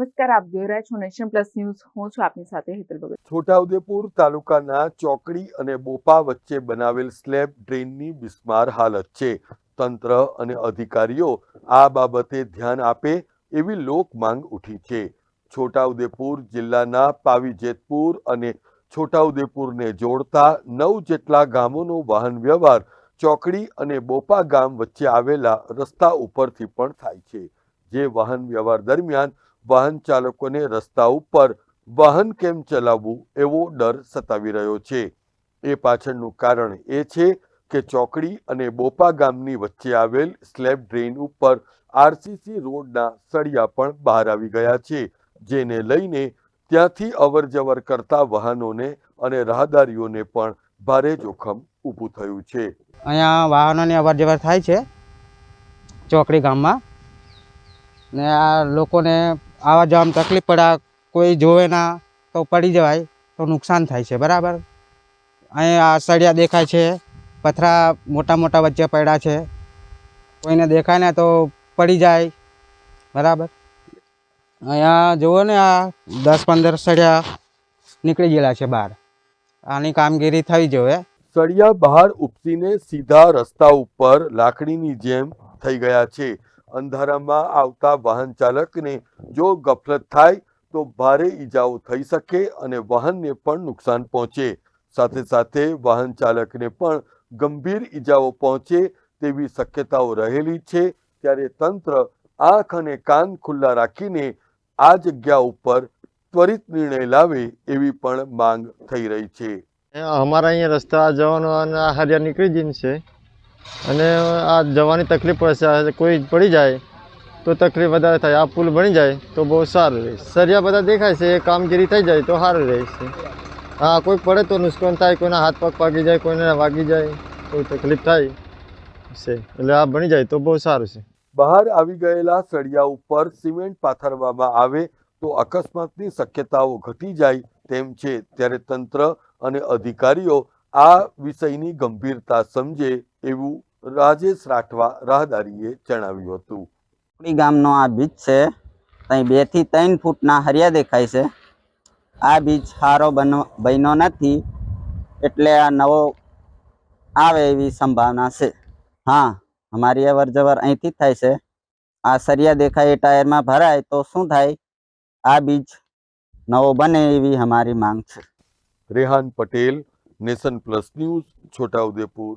નમસ્કાર, આપ જોઈ રહ્યા છો નેશન પ્લસ ન્યૂઝ. હું છું આપની સાથે હેતલ ભગત. છોટાઉદેપુર તાલુકાના ચોકડી અને બોપા વચ્ચે બનાવેલ સ્લેબ ડ્રેનની બિસ્માર હાલત છે. તંત્ર અને અધિકારીઓ આ બાબતે ધ્યાન આપે એવી લોક માંગ ઉઠી છે. છોટાઉદેપુર જિલ્લાના પાવીજેતપુર અને છોટાઉદેપુરને જોડતા નવ જેટલા ગામોનો વાહન વ્યવહાર ચોકડી અને બોપા ગામ વચ્ચે આવેલા રસ્તા ઉપરથી પણ થાય છે. જે વાહન વ્યવહાર દરમિયાન વાહન ચાલકોને રસ્તા ઉપર વાહન કેમ ચલાવવું એવો ડર સતાવી રહ્યો છે. એ પાછળનું કારણ એ છે કે ચોકડી અને બોપા ગામની વચ્ચે આવેલ સ્લેબ ડ્રેન ઉપર આરસીસી રોડના સળિયા પણ બહાર આવી ગયા છે, જેને લઈને ત્યાંથી અવર જવર કરતા વાહનોને અને રાહદારીઓને પણ ભારે જોખમ ઊભું થયું છે. અહીંયા વાહનોની અવર જવર થાય છે ચોકડી ગામમાં. ને આ લોકોને આવા જવામાં તકલીફ પડે કોઈ જોવે ના, તો પડી જવાય, તો નુકસાન થાય છે, બરાબર? અહીં આ સળિયા દેખાય છે, પથરા મોટા મોટા વચ્ચે પડ્યા છે. કોઈને દેખાય ને તો પડી જાય, બરાબર? અહીંયા જુઓ ને આ દસ પંદર સળિયા નીકળી ગયેલા છે બહાર. આની કામગીરી થઈ જોઈએ સળિયા બહાર ઉપસીને સીધા રસ્તા ઉપર લાકડીની જેમ થઈ ગયા છે. અંધારામાં આવતા વાહન ચાલકને જો ગફલત થાય, તો ભારે ઈજાઓ થઈ શકે અને વાહનને પણ નુકસાન પહોંચે. સાથે સાથે વાહન ચાલકને પણ ગંભીર ઈજાઓ પહોંચે તેવી શક્યતાઓ રહેલી છે. ત્યારે તંત્ર આંખ અને કાન ખુલ્લા રાખીને આ જગ્યા ઉપર ત્વરિત નિર્ણય લાવે એવી પણ માંગ થઈ રહી છે. અમારા અહીંયા રસ્તા જવાનો અને હરિયા નીકળી જઈને છે. અને આ જવાની તકલીફ પડશે કોઈ પડી જાય, તો તકલીફ વધારે થાય. આ પુલ બની જાય તો બહુ સારું રહેશે સરિયા બધા દેખાય છે, એ કામગીરી થઈ જાય તો સારું રહેશે હા, કોઈ પડે તો નુકસાન થાય, કોઈના હાથ પગ પાકી જાય, કોઈને વાગી જાય, કોઈ તકલીફ થાય છે. એટલે આ બની જાય તો બહુ સારું છે. બહાર આવી ગયેલા સળિયા ઉપર સિમેન્ટ પાથરવામાં આવે તો અકસ્માતની શક્યતાઓ ઘટી જાય તેમ છે. ત્યારે તંત્ર અને અધિકારીઓ આ વિષયની ગંભીરતા સમજે એવું રાજેશ રાઠવા રાહદારીએ જણાવ્યું હતું. ચોકડી ગામનો આ બીચ છે. ત્યાં બેથી ત્રણ ફૂટના હરિયા દેખાય છે. આ બીચ સારો બનો બન્યો નથી એટલે આ નવો આવે એવી સંભાવના છે. હા અમારી અવર જવર અહીંથી થાય છે. આ સરિયા દેખાય એ ટાયરમાં ભરાય તો શું થાય? આ બીચ નવો બને એવી અમારી માંગ છે. Rehan Patel Nation Plus News Chhotaudepur.